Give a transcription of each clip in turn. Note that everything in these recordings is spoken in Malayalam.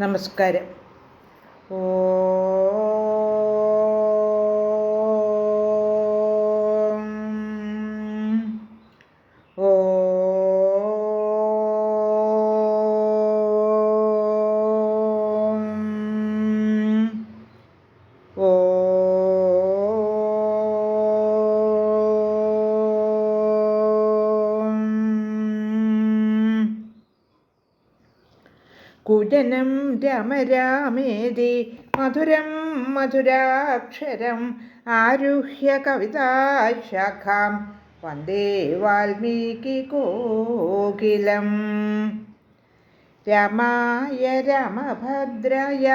നമസ്കാരം. ഓ मधुरं रम रामेदि मधुरं मधुराक्षरम् आरुह्य कविताशाखां वंदे वाल्मीकिकोकिलम् रामाय रामभद्राय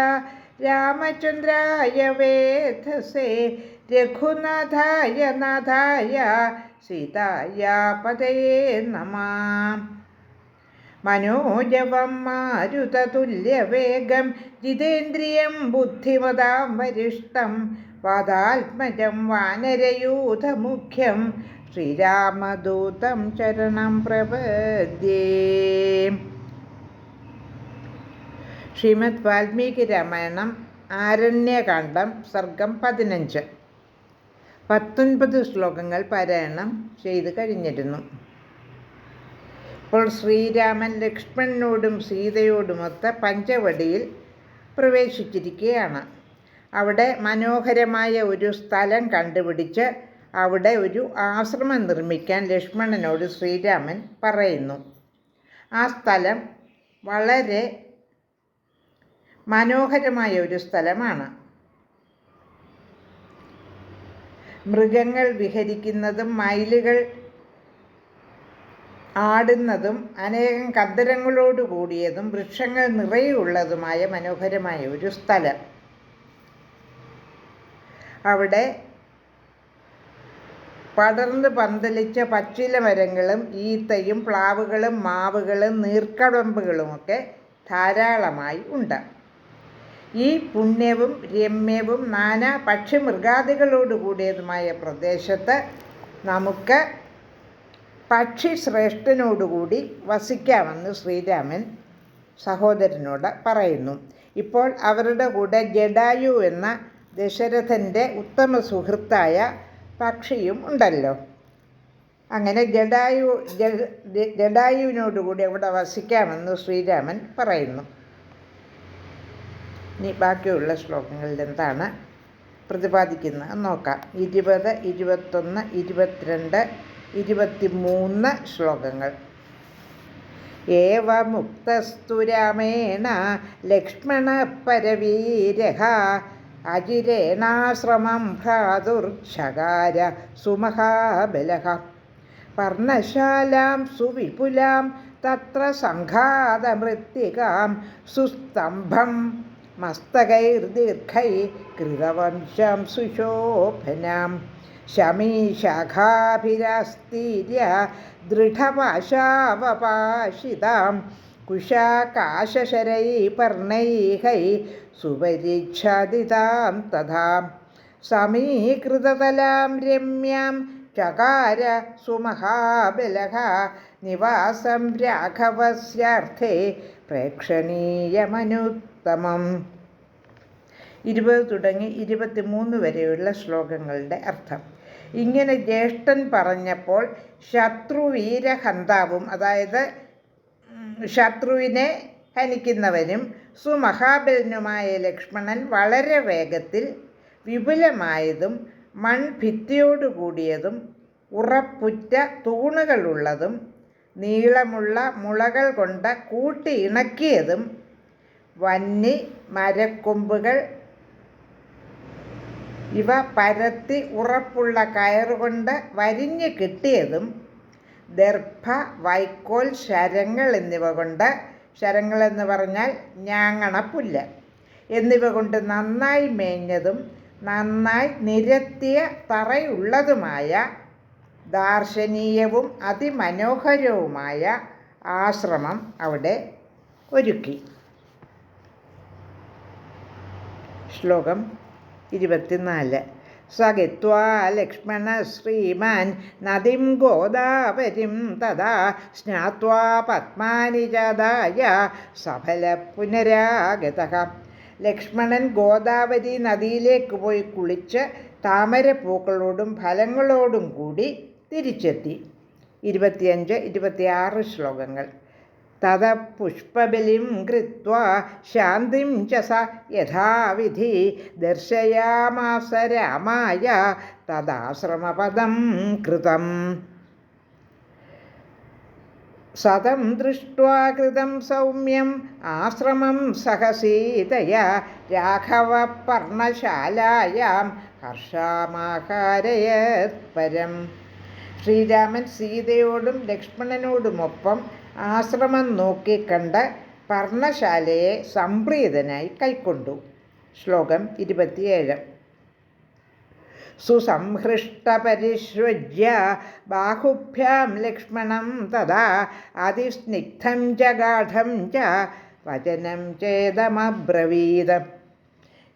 रामचन्द्राय वेधसे रघुनाथाय नाथाय सीताया पदये नमः മനോജവം മാരുതതുല്യവേഗം ജിതേന്ദ്രിയം ബുദ്ധിമതാം വരിഷ്ടം വാദാത്മജം വാനരയൂഥമുഖ്യം ശ്രീരാമദൂതം ചരണം പ്രപദ്യേ. ശ്രീമദ് വാൽമീകി രാമായണം ആരണ്യകാന്ഡം സർഗം പതിനഞ്ച്. പത്തൊൻപത് ശ്ലോകങ്ങൾ പാരായണം ചെയ്തു കഴിഞ്ഞിരുന്നു. ഇപ്പോൾ ശ്രീരാമൻ ലക്ഷ്മണനോടും സീതയോടുമൊത്ത പഞ്ചവടിയിൽ പ്രവേശിച്ചിരിക്കുകയാണ്. അവിടെ മനോഹരമായ ഒരു സ്ഥലം കണ്ടുപിടിച്ച് അവിടെ ഒരു ആശ്രമം നിർമ്മിക്കാൻ ലക്ഷ്മണനോട് ശ്രീരാമൻ പറയുന്നു. ആ സ്ഥലം വളരെ മനോഹരമായ ഒരു സ്ഥലമാണ്. മൃഗങ്ങൾ വിഹരിക്കുന്നതും മയിലുകൾ ആടുന്നതും അനേകം കന്തരങ്ങളോട് കൂടിയതും വൃക്ഷങ്ങൾ നിറയുള്ളതുമായ മനോഹരമായ ഒരു സ്ഥലം. അവിടെ പടർന്ന് പന്തലിച്ച പച്ചില മരങ്ങളും ഈത്തയും പ്ലാവുകളും മാവുകളും നീർക്കടമ്പുകളുമൊക്കെ ധാരാളമായി ഉണ്ട്. ഈ പുണ്യവും രമ്യവും നാനാ പക്ഷിമൃഗാദികളോട് കൂടിയതുമായ പ്രദേശത്ത് നമുക്ക് പക്ഷിശ്രേഷ്ഠനോടുകൂടി വസിക്കാമെന്ന് ശ്രീരാമൻ സഹോദരനോട് പറയുന്നു. ഇപ്പോൾ അവരുടെ കൂടെ ജഡായു എന്ന ദശരഥന്റെ ഉത്തമ സുഹൃത്തായ പക്ഷിയും ഉണ്ടല്ലോ. അങ്ങനെ ജഡായു ജഡായുവിനോടുകൂടി അവിടെ വസിക്കാമെന്ന് ശ്രീരാമൻ പറയുന്നു. ഇനി ബാക്കിയുള്ള ശ്ലോകങ്ങളിൽ എന്താണ് പ്രതിപാദിക്കുന്നത് നോക്കാം. ഇരുപത് ഇരുപത്തൊന്ന് ഇരുപത്തിരണ്ട് ഇരുപത്തിമൂന്ന് ശ്ലോകങ്ങൾ. ഏവമുക്തസ്തു രാമേണ ലക്ഷ്മണ പരവീര അജിരേണാശ്രമം ഭ്രാതുർഷകാര സുമഹാബല പർണശാലാം സുവിപുലാം തത്ര സംഘാതമൃത്തികാം സുസ്തംഭം മസ്തകൈർദീർഘൈ കൃതവംശം സുശോഭനാം. ശമീശാഖാഭിരാസ്തീര്യ ദൃഢപാശാവപാശിതാം കുശാകാശശരൈപർണൈഹൈ സുപരീക്ഷാദിതാം തഥാ സമീകൃതതലാം രമ്യാം ചകാര സുമഹാബലഃ നിവാസം രാഘവസ്യാർത്ഥേ പ്രേക്ഷണീയമനുത്തമം. ഇരുപത് തുടങ്ങി ഇരുപത്തിമൂന്ന് വരെയുള്ള ശ്ലോകങ്ങളുടെ അർത്ഥം. ഇങ്ങനെ ജ്യേഷ്ഠൻ പറഞ്ഞപ്പോൾ ശത്രുവീരഹന്താവും അതായത് ശത്രുവിനെ ഹനിക്കുന്നവനും സുമഹാബലനുമായ ലക്ഷ്മണൻ വളരെ വേഗത്തിൽ വിപുലമായതും മൺഭിത്തിയോടുകൂടിയതും ഉറപ്പുറ്റ തൂണുകളുള്ളതും നീളമുള്ള മുളകൾ കൊണ്ട് കൂട്ടി ഇണക്കിയതും വന്നി മരക്കൊമ്പുകൾ ഇവ പരത്തി ഉറപ്പുള്ള കയറുകൊണ്ട് വരിഞ്ഞ് കിട്ടിയതും ദർഭ വൈക്കോൽ ശരങ്ങൾ എന്നിവ കൊണ്ട് ശരങ്ങൾ എന്ന് പറഞ്ഞാൽ ഞാങ്ങണ പുല്ല് എന്നിവ കൊണ്ട് നന്നായി മേഞ്ഞതും നന്നായി നിരത്തിയ തറയുള്ളതുമായ ദാർശനീയവും അതിമനോഹരവുമായ ആശ്രമം അവിടെ ഒരുക്കി. ശ്ലോകം ഇരുപത്തിനാല്. സഗിത്വാ ലക്ഷ്മണ ശ്രീമാൻ നദിം ഗോദാവരിം തഥാ സ്നാത്വാ പത്മാനി ചാതായ സഫല പുനരാഗത. ലക്ഷ്മണൻ ഗോദാവരി നദിയിലേക്ക് പോയി കുളിച്ച് താമരപ്പൂക്കളോടും ഫലങ്ങളോടും കൂടി തിരിച്ചെത്തി. ഇരുപത്തിയഞ്ച് ഇരുപത്തിയാറ് ശ്ലോകങ്ങൾ. തത പുഷ്പബലിം കൃത്വ ശാന്തിം ച യഥാവിധി ദർശയാമാസ രാമായ തദാശ്രമപദം കൃതം. സതം ദൃഷ്ട്വാ കൃതം സൗമ്യം ആശ്രമം സഹസീതയ രാഘവ പർണശാലായാം ഹർഷാമാഹാരയത് പരം. ശ്രീരാമൻ സീതയോടും ലക്ഷ്മണനോടുമൊപ്പം ആശ്രമം നോക്കിക്കണ്ട് പർണശാലയെ സംപ്രീതനായി കൈക്കൊണ്ടു. ശ്ലോകം ഇരുപത്തിയേഴ്. സുസംഹൃഷ്ടപരിഷ്വജ്യ ബാഹുഭ്യാം ലക്ഷ്മണം തഥാ അതിസ്നിഗ്ധം ച ഗാഠം ച വചനം ചേതമബ്രവീതം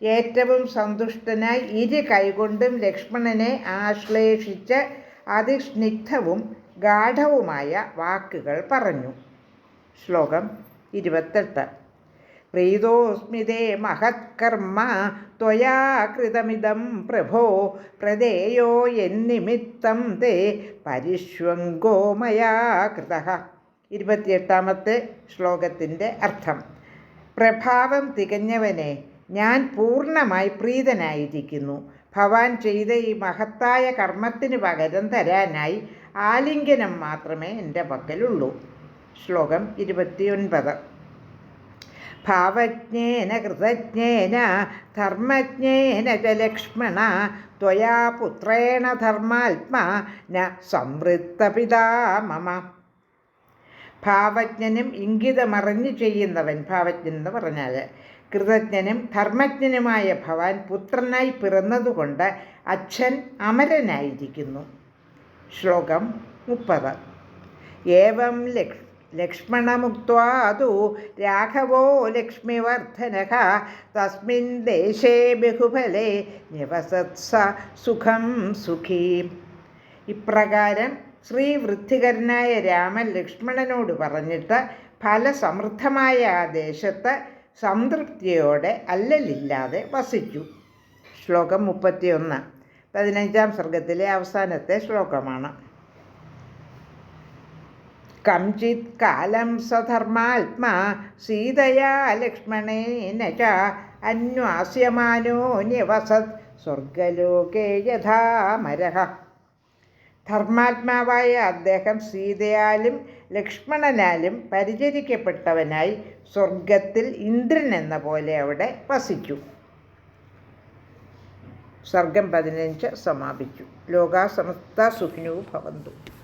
ഏറ്റവും സന്തുഷ്ടനായി ഇരു കൈകൊണ്ടും ലക്ഷ്മണനെ ആശ്ലേഷിച്ച് അതിസ്നിഗ്ധവും ഗാഠവുമായ വാക്കുകൾ പറഞ്ഞു. ശ്ലോകം ഇരുപത്തെട്ട്. പ്രീതോസ്മിതേ മഹത്കർമ്മ ത്വയാ കൃതമിതം പ്രഭോ പ്രദേയോ എന്നിമിത്തം തേ പരിഷ്വങ്കോ ഇരുപത്തിയെട്ടാമത്തെ ശ്ലോകത്തിന്റെ അർത്ഥം. പ്രഭാവം തികഞ്ഞവനെ ഞാൻ പൂർണമായി പ്രീതനായിരിക്കുന്നു. ഭവാൻ ചെയ്ത ഈ മഹത്തായ കർമ്മത്തിന് പകരം തരാനായി ആലിംഗനം മാത്രമേ എന്റെ പക്കലുള്ളൂ. ശ്ലോകം ഇരുപത്തിയൊൻപത്. ഭാവജ്ഞേന കൃതജ്ഞേന ധർമ്മജ്ഞേന ച ലക്ഷ്മണ ത്വയാ പുത്രേണ ധർമാത്മാ ന സംവൃത്തപിതാ മമ. ഭാവജ്ഞനും ഇംഗിതമറിഞ്ഞ് ചെയ്യുന്നവൻ ഭാവജ്ഞൻ എന്ന് പറഞ്ഞാൽ കൃതജ്ഞനും ധർമ്മജ്ഞനുമായ ഭവാൻ പുത്രനായി പിറന്നതുകൊണ്ട് അച്ഛൻ അമരനായിരിക്കുന്നു. ശ്ലോകം മുപ്പത്. ഏവം ലക്ഷ് ലക്ഷ്മണമുക്വാതു രാഘവോ ലക്ഷ്മിവർദ്ധന. തസ്മിൻ ദേശേ ബഹുഫലേ നിവസത്സ സുഖം സുഖീ. ഇപ്രകാരം ശ്രീവൃദ്ധികരനായ രാമൻ ലക്ഷ്മണനോട് പറഞ്ഞിട്ട് ഫലസമൃദ്ധമായ ആ ദേശത്ത് സംതൃപ്തിയോടെ അല്ലലില്ലാതെ വസിച്ചു. ശ്ലോകം മുപ്പത്തിയൊന്ന്. പതിനഞ്ചാം സർഗത്തിലെ അവസാനത്തെ ശ്ലോകമാണ്. കംചിത് കാലം സധർമാത്മാ സീതയാ ലക്ഷ്മണേന ച അന്വാസ്യമാനോ നിവസത് സ്വർഗലോകേ യഥാമരഹ. ധർമാത്മാവായ അദ്ദേഹം സീതയാലും ലക്ഷ്മണനാലും പരിചരിക്കപ്പെട്ടവനായി സ്വർഗത്തിൽ ഇന്ദ്രൻ എന്ന പോലെ അവിടെ വസിച്ചു. സർഗം പതിനഞ്ച് സമാപിച്ചു. ലോകാസമസ്ത സുഖിനു ഭവന്തു.